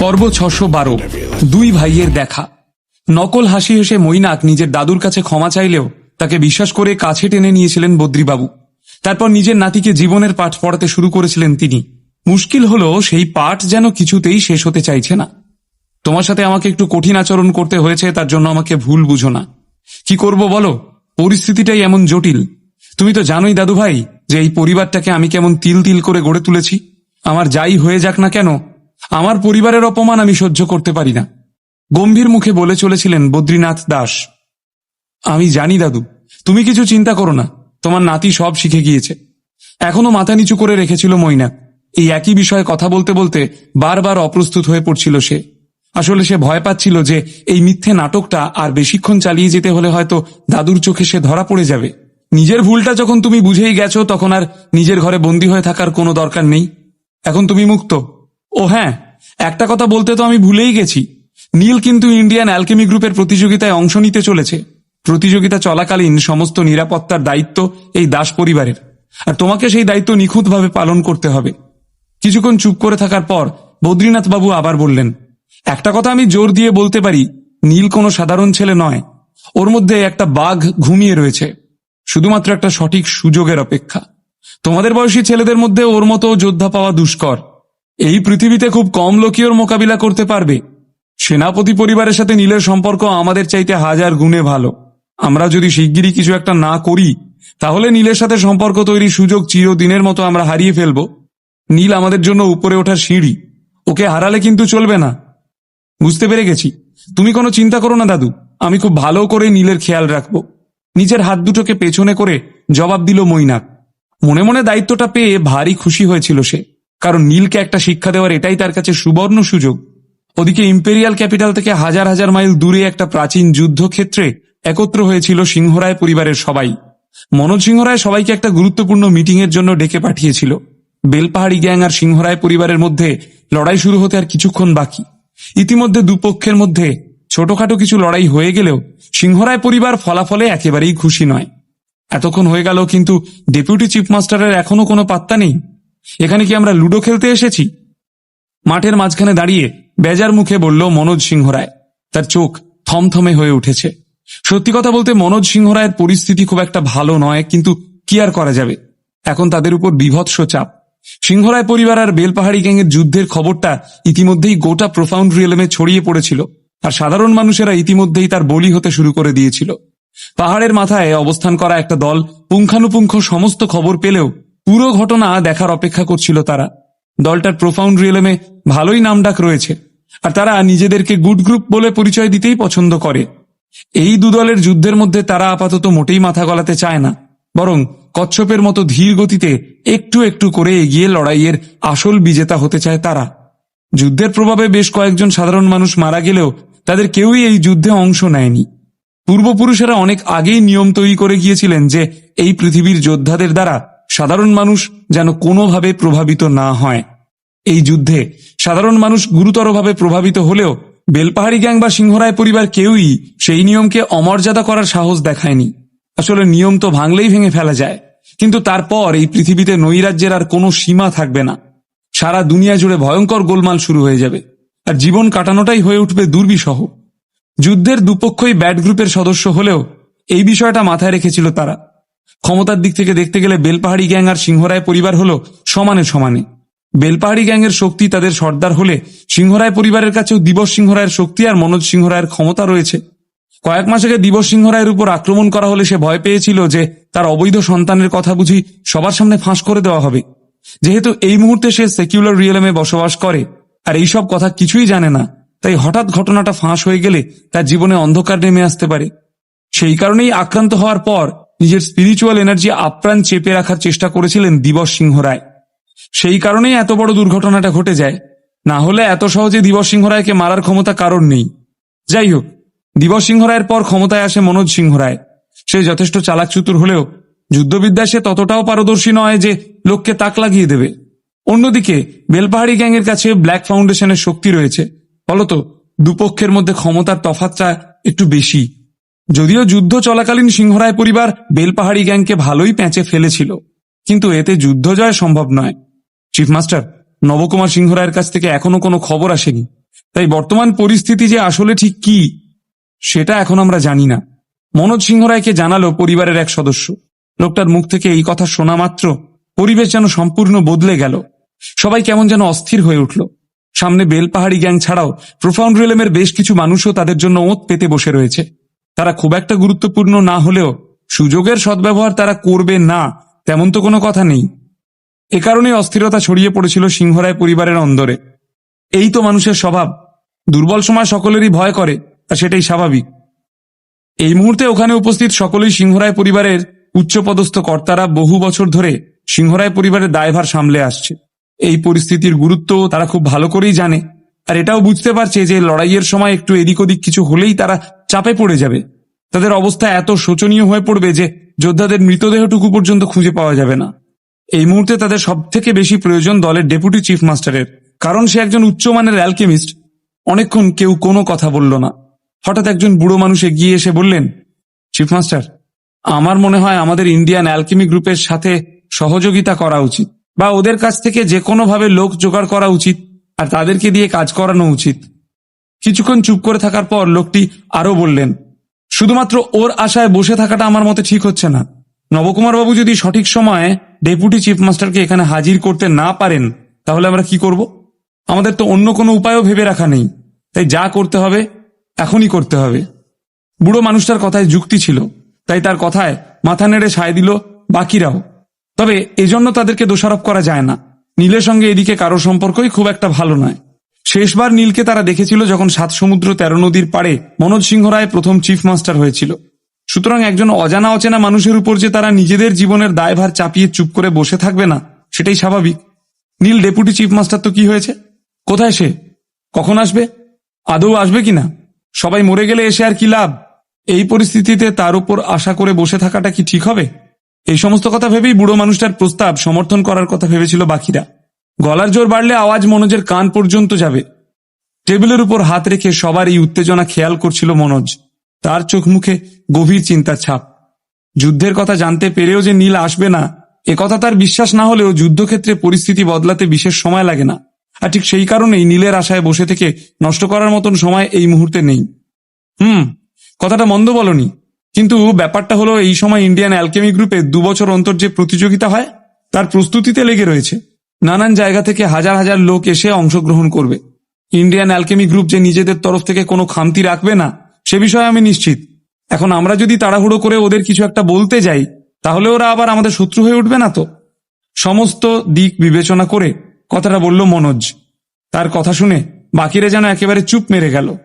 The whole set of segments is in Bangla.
পর্ব ছশো বারো। দুই ভাইয়ের দেখা। নকল হাসি হেসে মৈনাক নিজের দাদুর কাছে ক্ষমা চাইলেও তাকে বিশ্বাস করে কাছে টেনে নিয়েছিলেন বদ্রীবাবু। তারপর নিজের নাতিকে জীবনের পাঠ পড়াতে শুরু করেছিলেন তিনি। মুশকিল হলো সেই পাঠ যেন কিছুতেই শেষ হতে চাইছে না। তোমার সাথে আমাকে একটু কঠিন আচরণ করতে হয়েছে, তার জন্য আমাকে ভুল বুঝো না। কি করব বলো? পরিস্থিতিটাই এমন জটিল। তুমি তো জানোই দাদু ভাই যে এই পরিবারটাকে আমি কেমন তিল তিল করে গড়ে তুলেছি। আমার যাই হয়ে যাক না কেন আমার পরিবারের অপমান আমি সহ্য করতে পারি না। গম্ভীর মুখে বলে চলেছিলেন বদ্রীনাথ দাস, আমি জানি দাদু, তুমি কিছু চিন্তা করো না, তোমার নাতি সব শিখে গিয়েছে। এখনও মাথা নিচু করে রেখেছিল মইনা। এই একই বিষয়ে কথা বলতে বলতে বারবার অপ্রস্তুত হয়ে পড়ছিল সে। আসলে সে ভয় পাচ্ছিল যে এই মিথ্যে নাটকটা আর বেশিক্ষণ চালিয়ে যেতে হলে হয়তো দাদুর চোখে সে ধরা পড়ে যাবে। নিজের ভুলটা যখন তুমি বুঝেই গেছো, তখন আর নিজের ঘরে বন্দী হয়ে থাকার কোনো দরকার নেই। এখন তুমি মুক্ত। ও হ্যাঁ একটা কথা বলতে তো আমি ভুলেই গেছি। নীল কিন্তু ইন্ডিয়ান অ্যালকেমি গ্রুপের প্রতিযোগিতায় অংশ নিতে চলেছে। প্রতিযোগিতা চলাকালীন সমস্ত নিরাপত্তার দায়িত্ব এই দাস পরিবারের। আর তোমাকে সেই দায়িত্ব নিখুঁতভাবে পালন করতে হবে। কিছুক্ষণ চুপ করে থাকার পর বদ্রীনাথ বাবু আবার বললেন, একটা কথা আমি জোর দিয়ে বলতে পারি, নীল কোনো সাধারণ ছেলে নয়। ওর মধ্যে একটা বাঘ ঘুমিয়ে রয়েছে। শুধুমাত্র একটা সঠিক সুযোগের অপেক্ষা। তোমাদের বয়সী ছেলেদের মধ্যে ওর মতো যোদ্ধা পাওয়া দুষ্কর। এই পৃথিবীতে খুব কম লোকই ওর মোকাবিলা করতে পারবে। সেনাপতি পরিবারের সাথে নীলের সম্পর্ক আমাদের চাইতে হাজার গুণে ভালো। আমরা যদি শিগগিরই কিছু একটা না করি, তাহলে নীলের সাথে সম্পর্ক তৈরির সুযোগ চিরদিনের মতো আমরা হারিয়ে ফেলব। নীল আমাদের জন্য উপরে ওঠার সিঁড়ি। ওকে হারালে কিন্তু চলবে না। বুঝতে পেরে গেছি। তুমি কোনো চিন্তা করো না, দাদু। আমি খুব ভালো করে নীলের খেয়াল রাখব। নিজের হাত দুটোকে পেছনে করে জবাব দিল মৈনাক। মনে মনে দায়িত্বটা পেয়ে ভারী খুশি হয়েছিল সে। কারণ নীলকে একটা শিক্ষা দেওয়ার এটাই তার কাছে সুবর্ণ সুযোগ। ওদিকে ইম্পেরিয়াল ক্যাপিটাল থেকে হাজার হাজার মাইল দূরে একটা প্রাচীন যুদ্ধক্ষেত্রে একত্র হয়েছিল সিংহরায় পরিবারের সবাই। মনোজ সিংহরায় সবাইকে একটা গুরুত্বপূর্ণ মিটিং এর জন্য ডেকে পাঠিয়েছিল। বেলপাহাড়ি গ্যাং আর সিংহরায় পরিবারের মধ্যে লড়াই শুরু হতে আর কিছুক্ষণ বাকি। ইতিমধ্যে দুপক্ষের মধ্যে ছোটখাটো কিছু লড়াই হয়ে গেলেও সিংহরায় পরিবার ফলাফলে একেবারেই খুশি নয়। এতক্ষণ হয়ে গেল কিন্তু ডেপুটি চিফ মাস্টারের এখনও কোনো পাত্তা নেই। এখানে কি আমরা লুডো খেলতে এসেছি? মাঠের মাঝখানে দাঁড়িয়ে বেজার মুখে বলল মনোজ সিংহ রায় তার চোখ থমথমে হয়ে উঠেছে। সত্যি কথা বলতে মনোজ সিংহ রায়ের পরিস্থিতি খুব একটা ভালো নয়, কিন্তু কি আর করা যাবে? এখন তাদের উপর বিভৎস চাপ। সিংহরায় পরিবার আর বেলপাহাড়ি গ্যাংয়ের যুদ্ধের খবরটা ইতিমধ্যেই গোটা প্রোফাউন্ড রিয়েলমে ছড়িয়ে পড়েছিল, আর সাধারণ মানুষেরা ইতিমধ্যেই তার বলি হতে শুরু করে দিয়েছিল। পাহাড়ের মাথায় অবস্থান করা একটা দল পুঙ্খানুপুঙ্খ সমস্ত খবর পেলেও পুরো ঘটনা দেখার অপেক্ষা করছিল তারা। দলটার প্রোফাউন্ড রিয়েলমে ভালোই নামডাক রয়েছে, আর তারা নিজেদেরকে গুড গ্রুপ বলে পরিচয় দিতেই পছন্দ করে। এই দু দলের যুদ্ধের মধ্যে তারা আপাতত মোটেই মাথা গলাতে চায় না, বরং কচ্ছপের মতো ধীর গতিতে একটু একটু করে এগিয়ে লড়াইয়ের আসল বিজেতা হতে চায় তারা। যুদ্ধের প্রভাবে বেশ কয়েকজন সাধারণ মানুষ মারা গেলেও তাদের কেউই এই যুদ্ধে অংশ নেয়নি। পূর্বপুরুষেরা অনেক আগেই নিয়ম তৈরি করে গিয়েছিলেন যে এই পৃথিবীর যোদ্ধাদের দ্বারা সাধারণ মানুষ যেন কোনোভাবে প্রভাবিত না হয়। এই যুদ্ধে সাধারণ মানুষ গুরুতরভাবে প্রভাবিত হলেও বেলপাহাড়ি গ্যাং বা সিংহরায় পরিবার কেউই সেই নিয়মকে অমর্যাদা করার সাহস দেখায়নি। আসলে নিয়ম তো ভাঙলেই ভেঙে ফেলা যায়। কিন্তু তারপর এই পৃথিবীতে নৈরাজ্যের আর কোনো সীমা থাকবে না। সারা দুনিয়া জুড়ে ভয়ঙ্কর গোলমাল শুরু হয়ে যাবে। আর জীবন কাটানোটাই হয়ে উঠবে দুর্বিষহ। যুদ্ধের দুপক্ষই ব্যাট গ্রুপের সদস্য হলেও এই বিষয়টা মাথায় রেখেছিল তারা। ক্ষমতার দিক থেকে দেখতে গেলে বেলপাহাড়ি গ্যাং আর সিংহরায় পরিবার হলো সমানে সমানে। বেলপাহাড়ি গ্যাংয়ের শক্তি তাদের সর্দার হলে সিংহরায় পরিবারের কাছেও দিবস সিংহরায়ের শক্তি আর মনোজ সিংহরায়ের ক্ষমতা রয়েছে। কয়েক মাস আগে দিবস সিংহরায়ের উপর আক্রমণ করা হলে সে ভয় পেয়েছিল যে তার অবৈধ সন্তানের কথা বুঝি সবার সামনে ফাঁস করে দেওয়া হবে। যেহেতু এই মুহূর্তে সে সেকিউলার রিয়েলমে বসবাস করে, আর এইসব কথা কিছুই জানে না, তাই হঠাৎ ঘটনাটা ফাঁস হয়ে গেলে তার জীবনে অন্ধকার নেমে আসতে পারে। সেই কারণেই আক্রান্ত হওয়ার পর নিজের স্পিরিচুয়াল এনার্জি আপ্রাণ চেপে রাখার চেষ্টা করেছিলেন দিবস সিংহ রায়। সেই কারণেই এত বড় দুর্ঘটনাটা ঘটে যায়। না হলে এত সহজে দিবস সিংহ রায়কে মারার ক্ষমতা কারণ নেই। যাই হোক, দিবস সিংহ রায়ের পর ক্ষমতায় আসে মনোজ সিংহ রায়। সে যথেষ্ট চালাক চতুর হলেও যুদ্ধবিদ্যায় সে ততটাও পারদর্শী নয় যে লোককে তাক লাগিয়ে দেবে। অন্যদিকে, বেলপাহাড়ি গ্যাংয়ের কাছে ব্ল্যাক ফাউন্ডেশনের শক্তি রয়েছে। ফলত দুপক্ষের মধ্যে ক্ষমতার তফাৎটা একটু বেশি। যদিও যুদ্ধ চলাকালীন সিংহরায় পরিবার বেলপাহাড়ি গ্যাংকে ভালোই প্যাঁচে ফেলেছিল। কিন্তু এতে যুদ্ধ জয় সম্ভব নয়। চিফ মাস্টার, নবকুমার সিংহরায়ের কাছ থেকে এখনও কোনো খবর আসেনি। তাই বর্তমান পরিস্থিতি যে আসলে ঠিক কি, সেটা এখন আমরা জানি না। মনোজ সিংহ রায়কে জানালো পরিবারের এক সদস্য। লোকটার মুখ থেকে এই কথা শোনা মাত্র পরিবেশ যেন সম্পূর্ণ বদলে গেল। সবাই কেমন যেন অস্থির হয়ে উঠল। সামনে বেলপাহাড়ি গ্যাং ছাড়াও প্রোফাউন্ড রিলেমের বেশ কিছু মানুষও তাদের জন্য ওত পেতে বসে রয়েছে। তারা খুব একটা গুরুত্বপূর্ণ না হলেও সুযোগের সদ্ব্যবহার তারা করবে না, তেমন তো কোনো কথা নেই। এ কারণে অস্থিরতা ছড়িয়ে পড়েছিল সিংহরায় পরিবারের অন্দরে। এই তো মানুষের স্বভাব। দুর্বল সময় সকলেরই ভয় করে, আর সেটাই স্বাভাবিক। এই মুহূর্তে ওখানে উপস্থিত সকলেই সিংহরায় পরিবারের উচ্চপদস্থ কর্তারা বহু বছর ধরে সিংহরায় পরিবারের দায়ভার সামলে আসছে। এই পরিস্থিতির গুরুত্ব তারা খুব ভালো করেই জানে, আর এটাও বুঝতে পারছে যে লড়াইয়ের সময় একটু এদিক ওদিক কিছু হলেই তারা চাপে পড়ে যাবে। তাদের অবস্থা এত শোচনীয় হয়ে পড়বে যে যোদ্ধাদের মৃতদেহটুকু পর্যন্ত খুঁজে পাওয়া যাবে না। এই মুহূর্তে তাদের সব থেকে বেশি প্রয়োজন দলের ডেপুটি চিফ মাস্টারের, কারণ সে একজন উচ্চমানের অ্যালকেমিস্ট। অনেকক্ষণ কেউ কোনো কথা বলল না। হঠাৎ একজন বুড়ো মানুষ এগিয়ে এসে বললেন, চিফ মাস্টার, আমার মনে হয় আমাদের ইন্ডিয়ান অ্যালকেমি গ্রুপের সাথে সহযোগিতা করা উচিত, বা ওদের কাছ থেকে যে কোনোভাবে লোক জোগাড় করা উচিত, আর তাদেরকে দিয়ে কাজ করানো উচিত। কিছুক্ষণ চুপ করে থাকার পর লোকটি আরও বললেন, শুধুমাত্র ওর আশায় বসে থাকাটা আমার মতে ঠিক হচ্ছে না। নবকুমার বাবু যদি সঠিক সময়ে ডেপুটি চিফ মাস্টারকে এখানে হাজির করতে না পারেন, তাহলে আমরা কি করব? আমাদের তো অন্য কোনো উপায়ও ভেবে রাখা নেই। তাই যা করতে হবে, এখনই করতে হবে। বুড়ো মানুষটার কথায় যুক্তি ছিল, তাই তার কথায় মাথা নেড়ে সায় দিল বাকিরাও। তবে এজন্য তাদেরকে দোষারোপ করা যায় না। নীলের সঙ্গে এদিকে কারও সম্পর্কই খুব একটা ভালো নয়। শেষবার নীলকে তারা দেখেছিল যখন সাত সমুদ্র তেরো নদীর পাড়ে মনোজ সিংহ রায় প্রথম চিফ মাস্টার হয়েছিল। সুতরাং একজন অজানা অচেনা মানুষের উপর যে তারা নিজেদের জীবনের দায়ভার চাপিয়ে চুপ করে বসে থাকবে না, সেটাই স্বাভাবিক। নীল ডেপুটি চিফ মাস্টার তো কি হয়েছে? কোথায় সে? কখন আসবে? আদৌ আসবে কিনা? সবাই মরে গেলে এসে আর কি লাভ? এই পরিস্থিতিতে তার উপর আশা করে বসে থাকাটা কি ঠিক হবে? এই সমস্ত কথা ভেবেই বুড়ো মানুষটার প্রস্তাব সমর্থন করার কথা ভেবেছিল বাকিরা। গলার জোর বাড়লে আওয়াজ মনোজের কান পর্যন্ত যাবে। টেবিলের উপর হাত রেখে সবার এই উত্তেজনা খেয়াল করছিল মনোজ। তার চোখ মুখে গভীর চিন্তার ছাপ। যুদ্ধের কথা জানতে পেরেও যে নীল আসবে না একথা তার বিশ্বাস না হলেও যুদ্ধক্ষেত্রে পরিস্থিতি বদলাতে বিশেষ সময় লাগে না। আর ঠিক সেই কারণেই নীলের আশায় বসে থেকে নষ্ট করার মতন সময় এই মুহূর্তে নেই। হুম, কথাটা মন্দ বলনি। কিন্তু ব্যাপারটা হলো এই সময় ইন্ডিয়ান অ্যালকেমি গ্রুপে দু বছর অন্তর যে প্রতিযোগিতা হয়, তার প্রস্তুতিতে লেগে রয়েছে। নানান জায়গা থেকে হাজার হাজার লোক এসে অংশগ্রহণ করবে। ইন্ডিয়ান অ্যালকেমি গ্রুপ যে নিজেদের তরফ থেকে কোনো খামতি রাখবে না, সে বিষয়ে আমি নিশ্চিত। এখন আমরা যদি তাড়াহুড়ো করে ওদের কিছু একটা বলতে যাই, তাহলে ওরা আবার আমাদের শত্রু হয়ে উঠবে না তো? সমস্ত দিক বিবেচনা করে কথাটা বলল মনোজ। তার কথা শুনে বাকিরা যেন একেবারে চুপ মেরে গেল।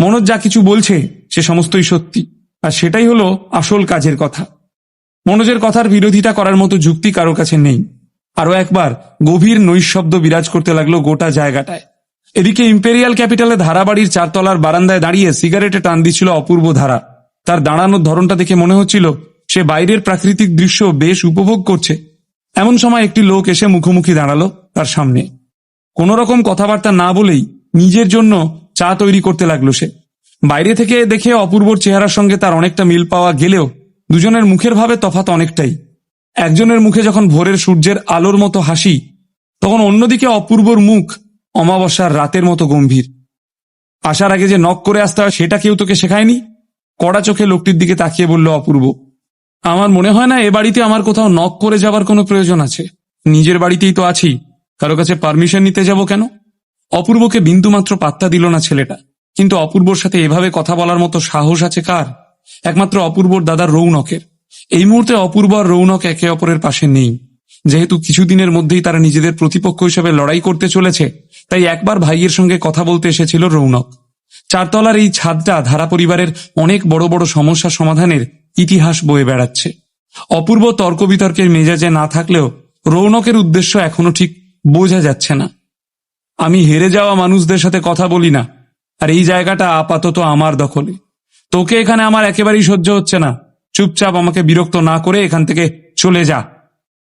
মনোজ যা কিছু বলছে, সে সমস্তই সত্যি। আর সেটাই হলো আসল কাজের কথা। মনোজের কথার বিরোধিতা করার মতো যুক্তি কারও কাছে নেই। আরও একবার গভীর নৈশব্দ বিরাজ করতে লাগল গোটা জায়গাটায়। এদিকে ইম্পেরিয়াল ক্যাপিটালে ধারাবাড়ির চারতলার বারান্দায় দাঁড়িয়ে সিগারেটে টান দিচ্ছিল অপূর্ব ধারা। তার দাঁড়ানোর ধরনটা দেখে মনে হচ্ছিল, সে বাইরের প্রাকৃতিক দৃশ্য বেশ উপভোগ করছে। এমন সময় একটি লোক এসে মুখোমুখি দাঁড়াল তার সামনে। কোন রকম কথাবার্তা না বলেই নিজের জন্য চা তৈরি করতে লাগল সে। বাইরে থেকে দেখে অপূর্বর চেহারার সঙ্গে তার অনেকটা মিল পাওয়া গেলেও দুজনের মুখের ভাবে তফাৎ অনেকটাই। একজনের মুখে যখন ভোরের সূর্যের আলোর মতো হাসি, তখন অন্যদিকে অপূর্বর মুখ অমাবস্যার রাতের মতো গম্ভীর। আসার আগে যে নক করে আসতে হয়, সেটা কেউ তোকে শেখায়নি? কড়া চোখে লোকটির দিকে তাকিয়ে বলল, অপূর্ব, আমার মনে হয় না এ বাড়িতে আমার কোথাও নক করে যাবার কোনো প্রয়োজন আছে। নিজের বাড়িতেই তো আছি, কারও কাছে পারমিশন নিতে যাব কেন? অপূর্বকে বিন্দুমাত্র পাত্তা দিল না ছেলেটা, কিন্তু অপূর্বর সাথে এভাবে কথা বলার মতো সাহস আছে কার? একমাত্র অপূর্বর দাদার রৌনকের। এই মুহূর্তে অপূর্ব আর রৌনক একে অপরের পাশে নেই। যেহেতু কিছুদিনের মধ্যেই তারা নিজেদের প্রতিপক্ষ হিসেবে লড়াই করতে চলেছে, তাই একবার ভাইয়ের সঙ্গে কথা বলতে এসেছিল রৌনক। চারতলার এই ছাদটা ধারা পরিবারের অনেক বড় বড় সমস্যা সমাধানের ইতিহাস বয়ে বেড়াচ্ছে। অপূর্ব তর্ক বিতর্কের মেজাজে না থাকলেও রৌনকের উদ্দেশ্য এখনও ঠিক বোঝা যাচ্ছে না। আমি হেরে যাওয়া মানুষদের সাথে কথা বলি না, আর এই জায়গাটা আপাতত আমার দখলে। তোকে এখানে আমার একেবারেই সহ্য হচ্ছে না। চুপচাপ আমাকে বিরক্ত না করে এখান থেকে চলে যা।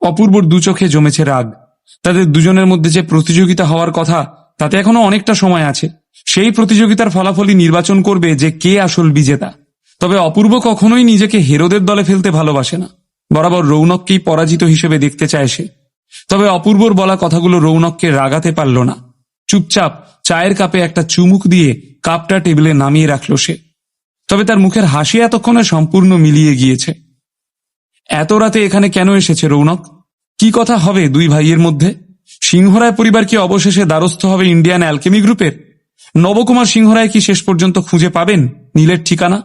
অপূর্বর দু চোখে জমেছে রাগ। তাদের দুজনের মধ্যে যে প্রতিযোগিতা হওয়ার কথা, তাতে এখনও অনেকটা সময় আছে। সেই প্রতিযোগিতার ফলাফলই নির্বাচন করবে যে কে আসল বিজেতা। তবে অপূর্ব কখনোই নিজেকে হেরোদের দলে ফেলতে ভালোবাসে না। বরাবর রৌনককেই পরাজিত হিসেবে দেখতে চায় সে। তবে অপূর্বর বলা কথাগুলো রৌনককে রাগাতে পারল না। চুপচাপ চায়ের কাপে একটা চুমুক দিয়ে কাপটা টেবিলে নামিয়ে রাখল সে। তবে তার মুখের হাসি এতক্ষণে সম্পূর্ণ মিলিয়ে গিয়েছে। এত রাতে এখানে কেন এসেছে রৌনক? কি কথা হবে দুই ভাইয়ের মধ্যে? সিংহরায় পরিবার কি অবশেষে দ্বারস্থ হবে ইন্ডিয়ান অ্যালকেমি গ্রুপের? নবকুমার সিংহরায় কি শেষ পর্যন্ত খুঁজে পাবেন নীলের ঠিকানা?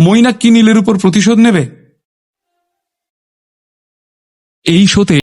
মৈনাক কি নীলের উপর প্রতিশোধ নেবে? এই শোতে